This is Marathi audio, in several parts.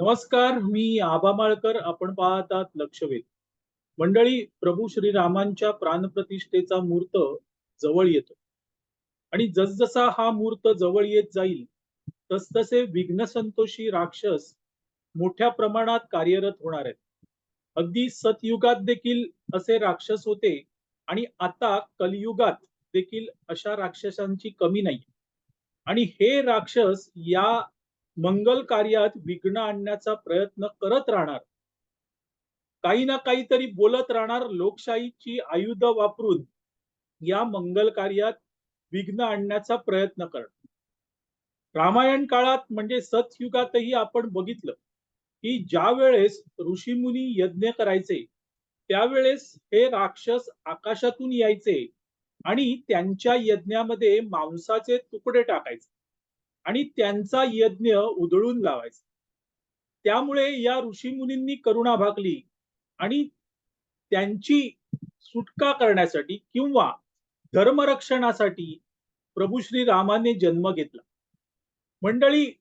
नमस्कार मी आबा माळकर. आपण पाहतात लक्षवेध. मंडळी प्रभू श्रीरामांच्या प्राणप्रतिष्ठेचा मूर्त जवळ येतो. आणि जसजसा हा मूर्त जवळ येत जाईल तसतसे विघ्न संतोषी राक्षस मोठ्या प्रमाणात कार्यरत होणार आहेत. अगदी सतयुगात देखील असे राक्षस होते आणि आता कलियुगात देखील अशा राक्षसांची कमी नाही आणि हे राक्षस या मंगल कार्यात विघ्न आणण्याचा प्रयत्न करत राहणार. काही ना काहीतरी बोलत राहणार लोकशाहीची आयुध वापरून या मंगल कार्यात विघ्न आणण्याचा प्रयत्न करणार. रामायण काळात म्हणजे सतयुगातही आपण बघितलं की ज्या वेळेस ऋषीमुनी यज्ञ करायचे त्यावेळेस हे राक्षस आकाशातून यायचे आणि त्यांच्या यज्ञामध्ये मांसाचे तुकडे टाकायचे. आणि त्यांचा यज्ञ उधळून लावायचा. त्यामुळे या ऋषीमुनींनी करुणा भागली आणि त्यांची सुटका करण्यासाठी किंवा धर्मरक्षणासाठी प्रभू श्री रामाने जन्म घेतला. मंडळी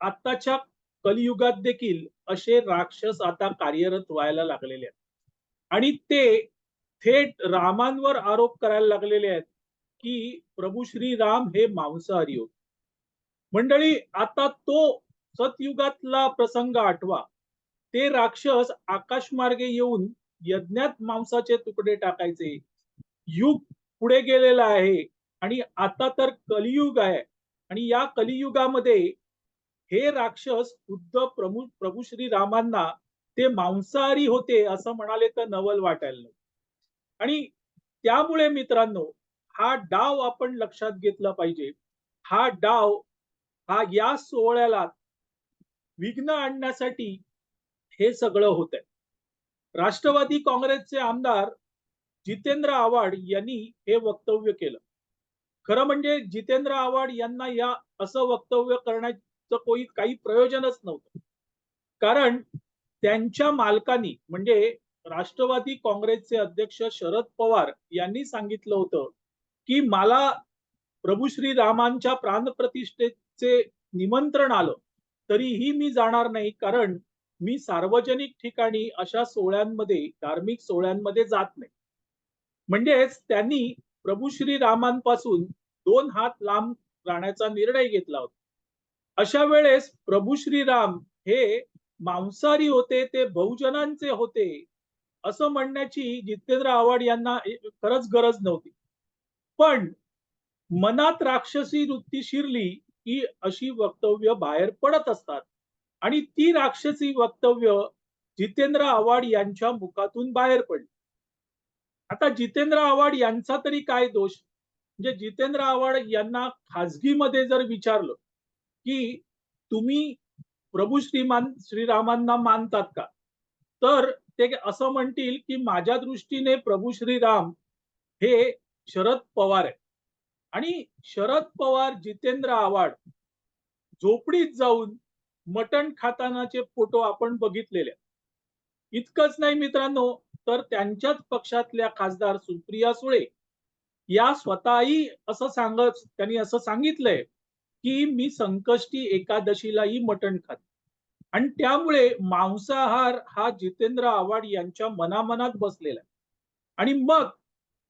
आताच्या कलियुगात देखील असे राक्षस आता कार्यरत व्हायला लागलेले आहेत. आणि ते थेट रामांवर आरोप करायला लागलेले आहेत की प्रभू श्री राम हे मांसाहारी होते. मंडळी आता तो सतयुगातला प्रसंग आठवा. ते राक्षस आकाशमार्गे येऊन यज्ञात मांसाचे तुकडे टाकायचे. युग पुढे गेलेला आहे आणि आता तर कलियुग आहे. आणि या कलियुगामध्ये हे राक्षस खुद्द प्रभू प्रभू श्री रामांना ते मांसाहारी होते असं म्हणाले तर नवल वाटायला आणि त्यामुळे मित्रांनो हा डाव आपण लक्षात घेतला पाहिजे. हा डाव हा या सोहळ्याला विघ्न आणण्यासाठी हे सगळं होत आहे राष्ट्रवादी काँग्रेसचे आमदार जितेंद्र आव्हाड यांनी हे वक्तव्य केलं. खरं म्हणजे जितेंद्र आव्हाड यांना या असं वक्तव्य करण्याचं कोई काही प्रयोजनच नव्हतं. कारण त्यांच्या मालकांनी म्हणजे राष्ट्रवादी काँग्रेसचे अध्यक्ष शरद पवार यांनी सांगितलं होतं की मला प्रभू श्री रामांच्या चे निमंत्रण आलं तरीही मी जाणार नाही. कारण मी सार्वजनिक ठिकाणी अशा सोहळ्यांमध्ये धार्मिक सोहळ्यांमध्ये जात नाही. म्हणजेच त्यांनी प्रभू श्री रामांपासून दोन हात लांब राहण्याचा निर्णय घेतला होता. अशा वेळेस प्रभू श्रीराम हे मांसाहारी होते ते बहुजनांचे होते असं म्हणण्याची जितेंद्र आव्हाड यांना खरंच गरज नव्हती. पण मनात राक्षसी वृत्ती शिरली की अशी वक्तव्य बाहेर पडत असतात. आणि ती राक्षसी वक्तव्य जितेंद्र आव्हाड यांच्या मुखातून बाहेर पडली. आता जितेंद्र आव्हाड यांचा तरी काय दोष? म्हणजे जितेंद्र आव्हाड यांना खाजगीमध्ये जर विचारलं की तुम्ही प्रभू श्रीमान श्रीरामांना मानतात का? तर ते असं म्हणतील की माझ्या दृष्टीने प्रभू श्रीराम हे शरद पवार आहे आणि शरद पवार जितेंद्र आव्हाड झोपडीत जाऊन मटण खातानाचे फोटो आपण बघितलेले. इतकंच नाही मित्रांनो तर त्यांच्याच पक्षातल्या खासदार सुप्रिया सुळे या स्वतःही असं सांगत त्यांनी असं सांगितलंय की मी संकष्टी एकादशीलाही मटण खाते. आणि त्यामुळे मांसाहार हा जितेंद्र आव्हाड यांच्या मनामनात बसलेला आहे. आणि मग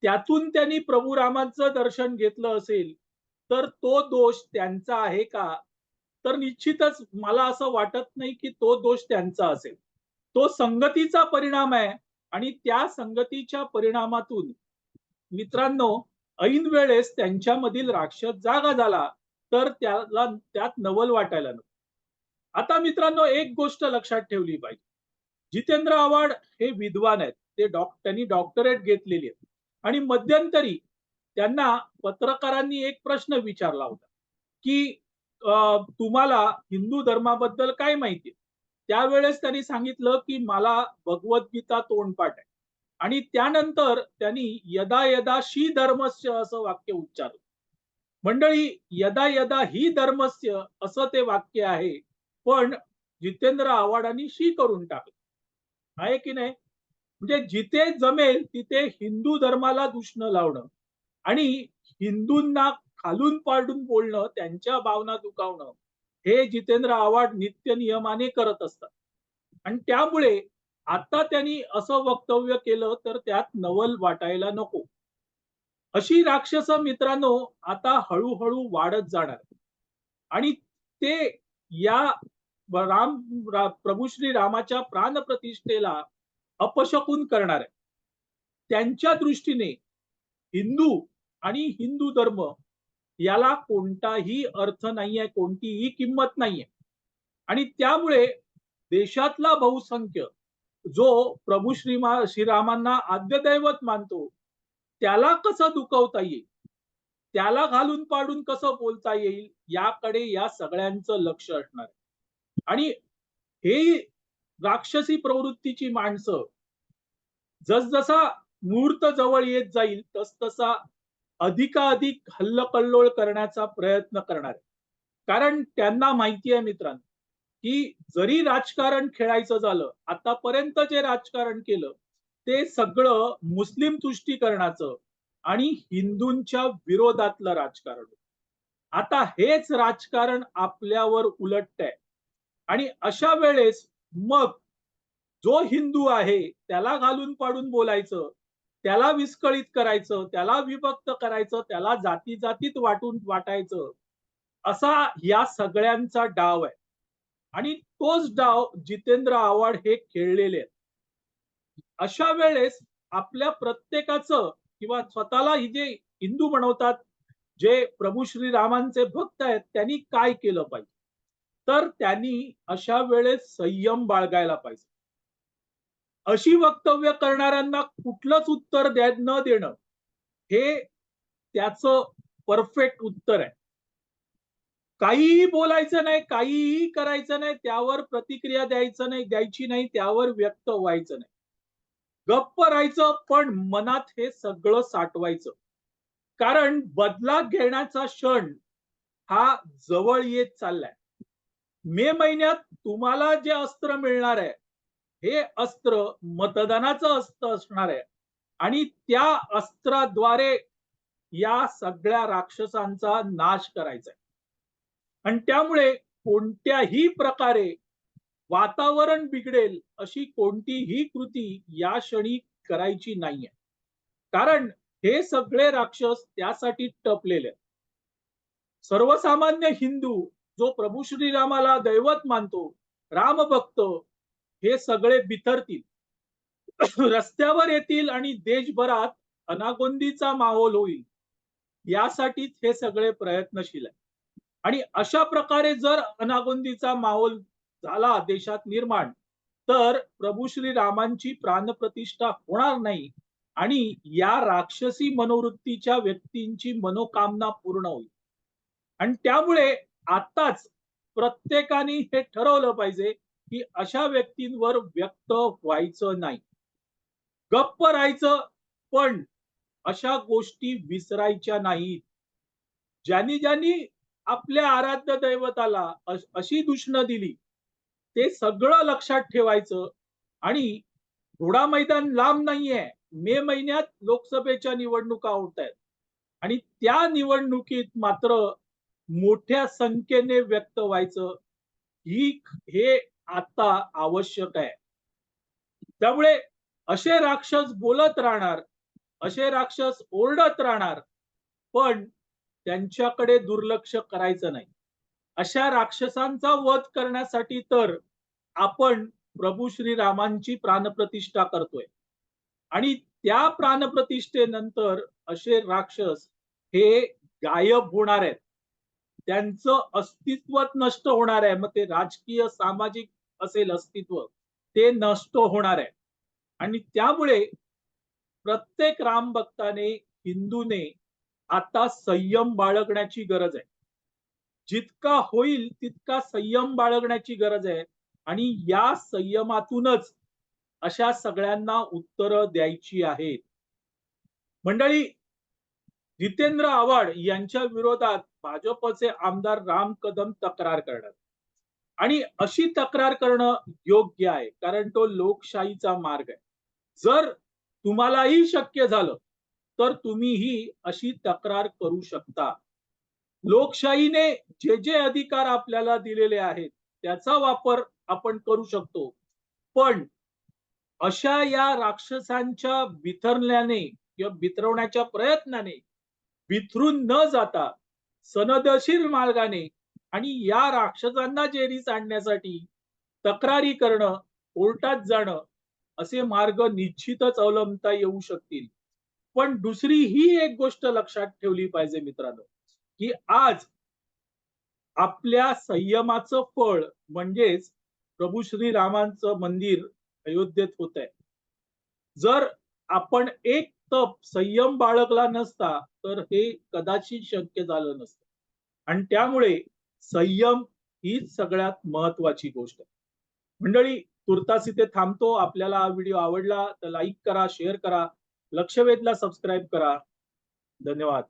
त्यातून त्यांनी प्रभू रामांचं दर्शन घेतलं असेल तर तो दोष त्यांचा आहे का? तर निश्चितच मला असं वाटत नाही की तो दोष त्यांचा असेल. तो संगतीचा परिणाम आहे आणि त्या संगतीच्या परिणामातून मित्रांनो ऐन वेळेस त्यांच्यामधील राक्षस जागा झाला तर त्याला त्यात नवल वाटायला नको. आता मित्रांनो एक गोष्ट लक्षात ठेवली पाहिजे. जितेंद्र आव्हाड हे विद्वान आहेत. ते डॉक त्यांनी डॉक्टरेट घेतलेली आहे आणि मध्यंतरी त्यांना पत्रकारांनी एक प्रश्न विचारला होता की तुम्हाला हिंदू धर्माबद्दल काय माहिती त्यावेळेस त्यांनी सांगितलं की मला भगवद्गीता तोंडपाठ आहे. आणि त्यानंतर त्यांनी यदा यदा शी धर्मस्य असं वाक्य उच्चारलं. मंडळी यदा यदा ही धर्मस्य असं ते वाक्य आहे पण जितेंद्र आव्हाडांनी शी करून टाकलं. आहे की नाही? म्हणजे जिथे जमेल तिथे हिंदू धर्माला दुष्ण लावणं आणि हिंदूंना खालून पाडून बोलणं त्यांच्या भावना दुखावणं हे जितेंद्र आव्हाड नित्य नियमाने करत असतात. आणि त्यामुळे आता त्यांनी असं वक्तव्य केलं तर त्यात नवल वाटायला नको. अशी राक्षस मित्रांनो आता हळूहळू वाढत जाणार आणि ते या राम रा- प्रभू श्री रामाच्या प्राणप्रतिष्ठेला अपशकून करणार. आहे त्यांच्या दृष्टीने हिंदू आणि हिंदू धर्म याला कोणताही अर्थ नाहीये कोणतीही किंमत नाहीये. आणि त्यामुळे देशातला बहुसंख्य जो प्रभू श्रीमा श्रीरामांना आद्यदैवत मानतो त्याला कसं दुखवता येईल? त्याला घालून पाडून कसं बोलता येईल? याकडे या सगळ्यांचं लक्ष असणार आणि हे राक्षसी प्रवृत्तीची माणसं जसजसा मुहूर्त जवळ येत जाईल तसतसा अधिकाधिक हल्लकल्लोळ करण्याचा प्रयत्न करणार. कारण त्यांना माहिती आहे मित्रांनो की जरी राजकारण खेळायचं झालं आतापर्यंत जे राजकारण केलं ते सगळं मुस्लिम तुष्टीकरणाचं आणि हिंदूंच्या विरोधातलं राजकारण आता हेच राजकारण आपल्यावर उलटत आहे आणि अशा वेळेस मग जो हिंदू आहे त्याला घालून पाडून बोलायचं त्याला विस्कळीत करायचं त्याला विभक्त करायचं त्याला जाती जातीत वाटून वाटायचं असा या सगळ्यांचा डाव आहे. आणि तोच डाव जितेंद्र आव्हाड हे खेळलेले आहेत. अशा वेळेस आपल्या प्रत्येकाचं किंवा स्वतःला ही जे हिंदू म्हणवतात जे प्रभू श्रीरामांचे भक्त आहेत त्यांनी काय केलं पाहिजे? तर त्यांनी अशा वेळेस संयम बाळगायला पाहिजे. अशी वक्तव्य करणाऱ्यांना कुठलंच उत्तर द्या न देणं हे त्याचं परफेक्ट उत्तर आहे. काहीही बोलायचं नाही काहीही करायचं नाही त्यावर प्रतिक्रिया द्यायचं नाही द्यायची नाही त्यावर व्यक्त व्हायचं नाही. गप्प राहायचं पण मनात हे सगळं साठवायचं. कारण बदला घेण्याचा क्षण हा जवळ येत चाललाय. मे महिन्यात तुम्हाला जे अस्त्र मिळणार आहे हे अस्त्र मतदानाचं अस्त्र असणार आहे. आणि त्या अस्त्राद्वारे या सगळ्या राक्षसांचा नाश करायचा आहे आणि त्यामुळे कोणत्याही प्रकारे वातावरण बिघडेल अशी कोणतीही कृती या क्षणी करायची नाहीये. कारण हे सगळे राक्षस त्यासाठी टपलेले सर्वसामान्य हिंदू जो प्रभू श्रीरामाला दैवत मानतो राम भक्त हे सगळे बिथरतील. रस्त्यावर येतील आणि देशभरात अनागोंदीचा माहोल होईल. यासाठीच हे सगळे प्रयत्नशील आहे आणि अशा प्रकारे जर अनागोंदीचा माहोल झाला देशात निर्माण तर प्रभू श्री रामांची प्राणप्रतिष्ठा होणार नाही आणि या राक्षसी मनोवृत्तीच्या व्यक्तींची मनोकामना पूर्ण होईल. आणि त्यामुळे आताच प्रत्येकाने हे ठरवलं पाहिजे की अशा व्यक्तींवर व्यक्त व्हायचं नाही. गप्प राहायचं पण अशा गोष्टी विसरायच्या नाहीत. ज्यांनी ज्यांनी आपल्या आराध्य दैवताला अशी दुष्ण दिली ते सगळं लक्षात ठेवायचं आणि घोडा मैदान लांब नाहीये. मे महिन्यात लोकसभेच्या निवडणुका होत आहेत. आणि त्या निवडणुकीत मात्र मोठ्या संख्येने व्यक्त व्हायचं ही हे आता आवश्यक आहे. त्यामुळे असे राक्षस बोलत राहणार असे राक्षस ओरडत राहणार पण त्यांच्याकडे दुर्लक्ष करायचं नाही. अशा राक्षसांचा वध करण्यासाठी तर आपण प्रभू श्रीरामांची प्राणप्रतिष्ठा करतोय. आणि त्या प्राणप्रतिष्ठेनंतर असे राक्षस हे गायब होणार आहेत. त्यांचं अस्तित्वच नष्ट होणार आहे. मग ते राजकीय सामाजिक असेल अस्तित्व ते नष्ट होणार आहे. आणि त्यामुळे प्रत्येक राम भक्ताने हिंदूने आता संयम बाळगण्याची गरज आहे. जितका होईल तितका संयम बाळगण्याची गरज आहे. आणि या संयमातूनच अशा सगळ्यांना उत्तरं द्यायची आहेत. मंडळी जितेंद्र आव्हाड यांच्या विरोधात भाजपचे आमदार राम कदम तक्रार करणार. आणि अशी तक्रार करणं योग्य आहे कारण तो लोकशाहीचा मार्ग आहे. जर तुम्हालाही शक्य झालं तर तुम्हीही अशी तक्रार करू शकता. लोकशाहीने जे जे अधिकार आपल्याला दिलेले आहेत त्याचा वापर आपण करू शकतो. पण अशा या राक्षसांच्या बिथरल्याने किंवा बिथरवण्याच्या प्रयत्नाने विथरून न जाता सनदशीर मार्गाने आणि या राक्षसांना जेरीस आणण्यासाठी तक्रारी करणं कोर्टात जाणं असे मार्ग निश्चितच अवलंबता येऊ शकतील. पण दुसरी ही एक गोष्ट लक्षात ठेवली पाहिजे मित्रांनो की आज आपल्या संयमाचं फळ म्हणजेच प्रभू श्री रामांचं मंदिर अयोध्येत होत आहे जर आपण एक तप संयम बाळगला नसता तर हे कदाचित शक्य झालं नसतं. आणि त्यामुळे संयम हीच सगळ्यात महत्वाची गोष्ट आहे. मंडळी तुर्तास इथे थांबतो. आपल्याला हा व्हिडिओ आवडला तर लाईक करा शेअर करा लक्षवेधला सबस्क्राईब करा. धन्यवाद.